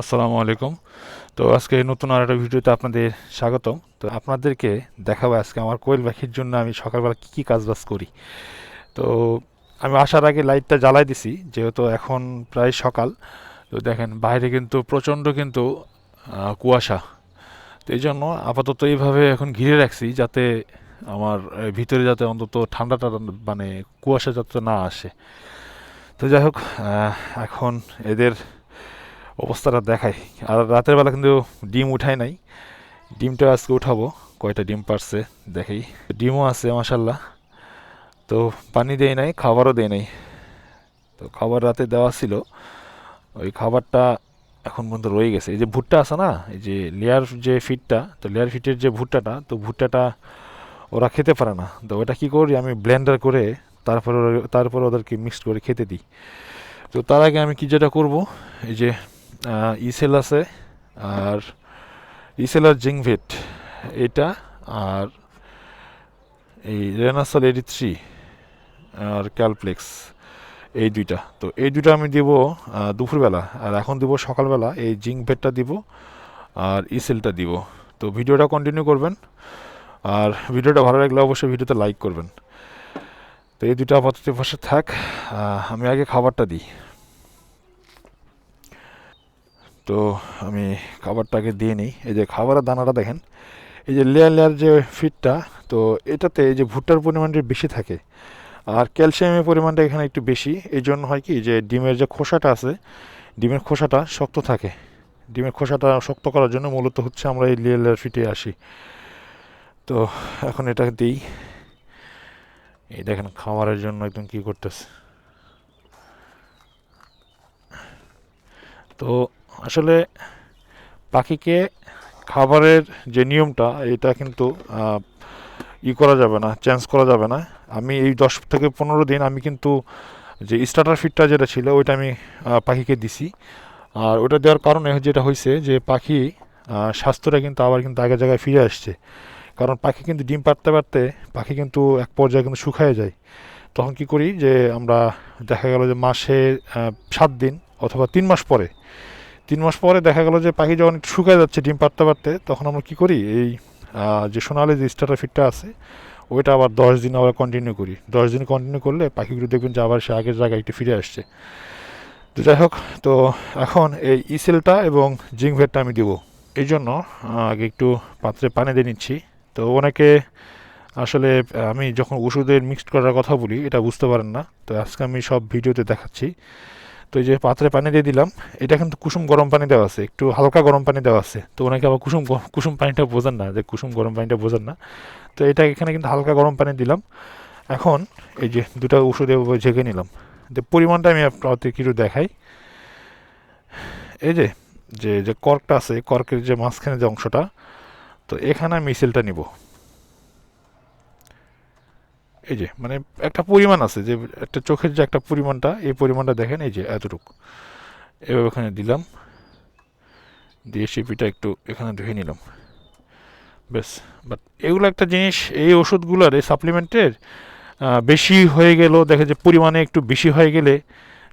আসসালামু আলাইকুম। তো আজকে নতুন আর একটা ভিডিওতে আপনাদের স্বাগতম। তো আপনাদেরকে দেখাবো আজকে আমার কোয়েল পাখির জন্য আমি সকালবেলা কী কী কাজবাজ করি। তো আমি আসার আগে লাইটটা জ্বালাই দিছি, যেহেতু এখন প্রায় সকাল। তো দেখেন, বাইরে কিন্তু প্রচণ্ড কিন্তু কুয়াশা। তো এই জন্য আপাতত এইভাবে এখন ঘিরে রাখছি, যাতে আমার ভিতরে যাতে অন্তত ঠান্ডাটা মানে কুয়াশা যাতে না আসে। তো যাই হোক এখন এদের অবস্থাটা দেখাই। আর রাতের বেলা কিন্তু ডিম উঠাই নাই। ডিমটা আজকে উঠাবো, কয়টা ডিম পারছে দেখাই। ডিমও আছে মাসাল্লাহ তো পানি দেয় নাই, খাবারও দেয় নাই। তো খাবার রাতে দেওয়া ছিল। ওই খাবারটা এখন পর্যন্ত রয়ে গেছে। এই যে ভুট্টা আছে না, এই যে লেয়ার যে ফিটটা, তো লেয়ার ফিটের যে ভুট্টাটা, তো ভুট্টাটা ওরা খেতে পারে না। তো ওটা কী করি, আমি ব্লেন্ডার করে তারপরে তারপরে ওদেরকে মিক্সড করে খেতে দিই। তো তার আগে আমি কি যেটা করব, এই যে ইসেল আছে আর ইসেল আর জিংভেট। এটা আর এই রেনাসল এডি থ্রি আর ক্যালপ্লেক্স এই দুইটা। তো এই দুইটা আমি দিব দুপুরবেলা। আর এখন দিব সকালবেলা, এই জিংভেটটা দিব আর ইসেলটা দিব। তো ভিডিওটা কন্টিনিউ করবেন। আর ভিডিওটা ভালো লাগলে অবশ্যই ভিডিওতে লাইক করবেন। তো এই দুটো আপাতত পাশে থাক। আমি আগে খাবারটা দিই। তো আমি খাবারটাকে দিয়ে নিই। এই যে খাবারের দানাটা দেখেন, এই যে লেয়ার লেয়ার যে ফিটটা তো এটাতে এই যে ভুট্টার পরিমাণটা বেশি থাকে আর ক্যালসিয়ামের পরিমাণটা এখানে একটু বেশি। এই জন্য হয় কি যে ডিমের যে খোসাটা আছে, ডিমের খোসাটা শক্ত থাকে। ডিমের খোসাটা শক্ত করার জন্য মূলত হচ্ছে আমরা এই লেয়ার লেয়ার ফিটে আসি। তো এখন এটা দিই। এই দেখেন খাবারের জন্য একদম কি করতেছে। তো আসলে পাখিকে খাবারের যে নিয়মটা, এটা কিন্তু ই করা যাবে না চেঞ্জ করা যাবে না। আমি এই দশ থেকে পনেরো দিন আমি কিন্তু যে স্টার্টার ফিটটা যেটা ছিল, ওইটা আমি পাখিকে দিছি। আর ওটা দেওয়ার কারণে যেটা হয়েছে যে পাখি স্বাস্থ্যটা কিন্তু আবার কিন্তু আগের জায়গায় ফিরে আসছে। কারণ পাখি কিন্তু ডিম পারতে পারতে পাখি কিন্তু এক পর্যায়ে কিন্তু শুকায় যায়। তখন কি করি যে আমরা দেখা গেল যে মাসে সাত দিন অথবা তিন মাস পরে তিন মাস পরে দেখা গেল যে পাখি যখন একটু শুকায় যাচ্ছে, ডিম পারতে পারতে তখন আমরা কি করি? এই যে সোনালি যে স্টার্টার ফিটটা আছে, ওইটা আবার দশ দিন আবার কন্টিনিউ করি। দশ দিন কন্টিনিউ করলে পাখিগুলো দেখবেন যে আবার সে আগের জায়গায় একটু ফিরে আসছে। তো যাই হোক, তো এখন এই ইসেলটা এবং জিংভেটটা আমি দেবো। এই জন্য আগে একটু পাত্রে পানি দিয়ে নিচ্ছি। তো অনেকে আসলে, আমি যখন ওষুধের মিক্সড করার কথা বলি, এটা বুঝতে পারেন না। তো আজকে আমি সব ভিডিওতে দেখাচ্ছি। তো এই যে পাত্রে পানি দিয়ে দিলাম, এটা কিন্তু কুসুম গরম পানি দেওয়া আছে, একটু হালকা গরম পানি দেওয়া আছে। তো ওনাকে আবার কুসুম কুসুম পানিটা বোঝেন না, যে কুসুম গরম পানিটা বোঝেন না। তো এটা এখানে কিন্তু হালকা গরম পানি দিলাম। এখন এই যে দুটো ওষুধে ঝেঁকে নিলাম। যে পরিমাণটা আমি আপনাদের কিছু দেখাই। এই যে যে যে কর্কটা আছে, কর্কের যে মাঝখানে যে অংশটা, তো এখানে আমি মিসেলটা নিব। এই যে মানে একটা পরিমাণ আছে যে, একটা চোখের যে একটা পরিমাণটা, এই পরিমাণটা দেখেন, এই যে, এতটুকু। এভাবে ওখানে দিলাম। দিয়ে শিপিটা একটু এখানে ধুয়ে নিলাম। বেশ বাট এগুলো একটা জিনিস, এই ওষুধগুলোর, এই সাপ্লিমেন্টের বেশি হয়ে গেল দেখে যে পরিমাণে একটু বেশি হয়ে গেলে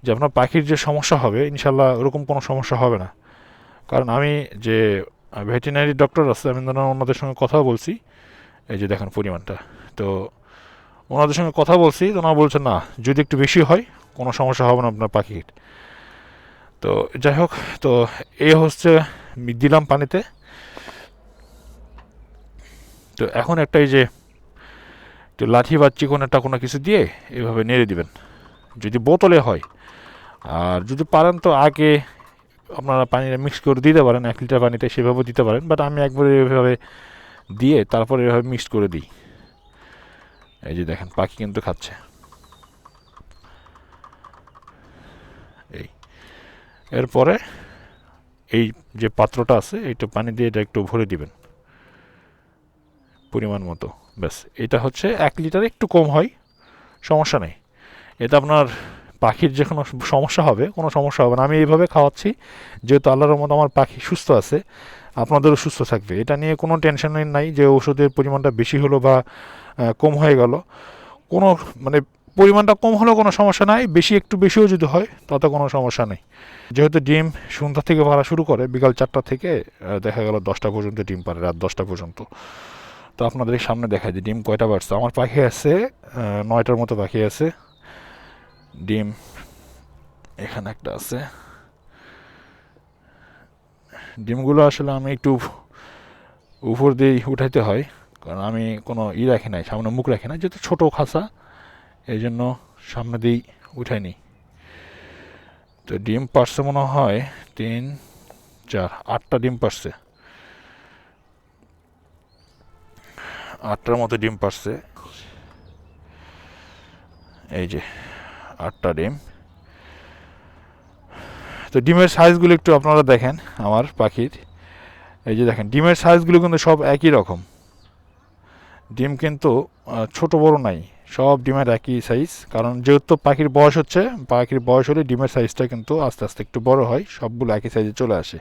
যে আপনার পাখির যে সমস্যা হবে ইনশাল্লাহ ওরকম কোনো সমস্যা হবে না। কারণ আমি যে, ভেটেরিনারি ডক্টর আছে, আমি ওনাদের সঙ্গে কথা বলছি। এই যে দেখেন পরিমাণটা। তো ওনাদের সঙ্গে কথা বলছি, তো ওনারা বলছেন, না, যদি একটু বেশি হয়, কোনো সমস্যা হবে না আপনার পাখির। তো যাই হোক, তো এই হচ্ছে দিলাম পানিতে। তো এখন একটা এই যে একটু লাঠি বা চিকন একটা কোনো কিছু দিয়ে এভাবে নেড়ে দিবেন। যদি বোতলে হয়, আর যদি পারেন তো আগে আপনারা পানিটা মিক্স করে দিতে পারেন, এক লিটার পানিতে সেভাবেও দিতে পারেন বাট আমি একবারে এভাবে দিয়ে তারপরে এভাবে মিক্স করে দিই। এই যে দেখেন, পাখি কিন্তু খাচ্ছে। এই, এরপরে এই যে পাত্রটা আছে, এইটা পানি দিয়ে এটা একটু ভরে দিবেন। পরিমাণ মতো, ব্যাস। এটা হচ্ছে এক লিটার একটু কম হয়, সমস্যা নেই। এটা আপনার পাখির যে কোনো সমস্যা হবে, কোনো সমস্যা হবে না। আমি এইভাবে খাওয়াচ্ছি, যেহেতু আল্লাহর মতো আমার পাখি সুস্থ আছে, আপনাদেরও সুস্থ থাকবে। এটা নিয়ে কোনো টেনশন নাই যে ওষুধের পরিমাণটা বেশি হলো বা কম হয়ে গেল। কোনো মানে পরিমাণটা কম হলেও কোনো সমস্যা নাই, বেশি একটু বেশিও যদি হয়, তাতে কোনো সমস্যা নেই। যেহেতু ডিম সন্ধ্যা থেকে পারা শুরু করে, বিকাল চারটা থেকে দেখা গেল দশটা পর্যন্ত ডিম পারে, রাত দশটা পর্যন্ত। তো আপনাদের সামনে দেখা যায় ডিম কয়টা বাড়ছে? আমার পাখি আছে নয়টার মতো পাখি আছে। ডিম এখানে একটা আছে। ডিমগুলো আসলে আমি একটু উপর দিয়ে উঠাইতে হয়। কারণ আমি কোনো ই রাখি নাই, সামনে মুখ রাখি না যেহেতু ছোটো খাসা এই জন্য সামনে দিয়েই উঠাই নি তো ডিম পারছে মনে হয় তিন, চার, আটটা ডিম পারছে। আটটার মতো ডিম পারছে। এই যে, আটটা ডিম। তো ডিমের সাইজগুলো একটু আপনারা দেখেন, আমার পাখির। এই যে দেখেন, ডিমের সাইজগুলো কিন্তু সব একই রকম। ডিম কিন্তু ছোট বড় নাই। সব ডিমের একই সাইজ কারণ যেহেতু পাখির বয়স হচ্ছে, পাখির বয়স হলে ডিমের সাইজটা কিন্তু আস্তে আস্তে একটু বড় হয়, সবগুলো একই সাইজে চলে আসে।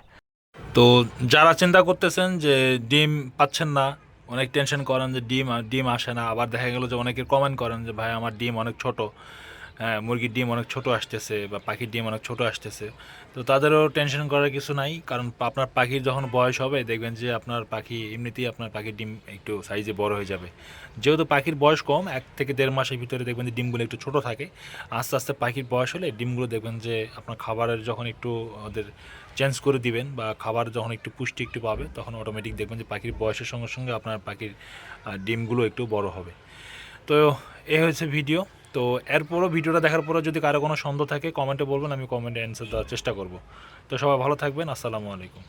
তো যারা চিন্তা করতেছেন যে ডিম পাচ্ছেন না, অনেক টেনশন করেন যে ডিম ডিম আসে না, আবার দেখা গেল যে অনেকে কমেন্ট করেন যে, ভাই, আমার ডিম অনেক ছোট। মুরগির ডিম অনেক ছোট আসতেছে বা পাখির ডিম অনেক ছোট আসতেছে। তো তাদেরও টেনশন করার কিছু নাই, কারণ আপনার পাখির যখন বয়স হবে, দেখবেন যে আপনার পাখি, এমনিতেই আপনার পাখির ডিম একটু সাইজে বড় হয়ে যাবে। যেহেতু পাখির বয়স কম, এক থেকে দেড় মাসের ভিতরে দেখবেন যে ডিমগুলো একটু ছোট থাকে। আস্তে আস্তে পাখির বয়স হলে ডিমগুলো দেখবেন যে আপনার খাবারের যখন একটু ওদের চেঞ্জ করে দিবেন বা খাবার যখন একটু পুষ্টি একটু পাবে, তখন অটোমেটিক দেখবেন যে পাখির বয়সের সঙ্গে সঙ্গে আপনার পাখির ডিমগুলো একটু বড় হবে। তো এ হয়েছে ভিডিও তো এরপরও ভিডিওটা দেখার পরে যদি কারও কোনো সন্দেহ থাকে কমেন্টে বলবেন, আমি কমেন্টে অ্যান্সার দেওয়ার চেষ্টা করব। তো সবাই ভালো থাকবেন, আসসালামু আলাইকুম।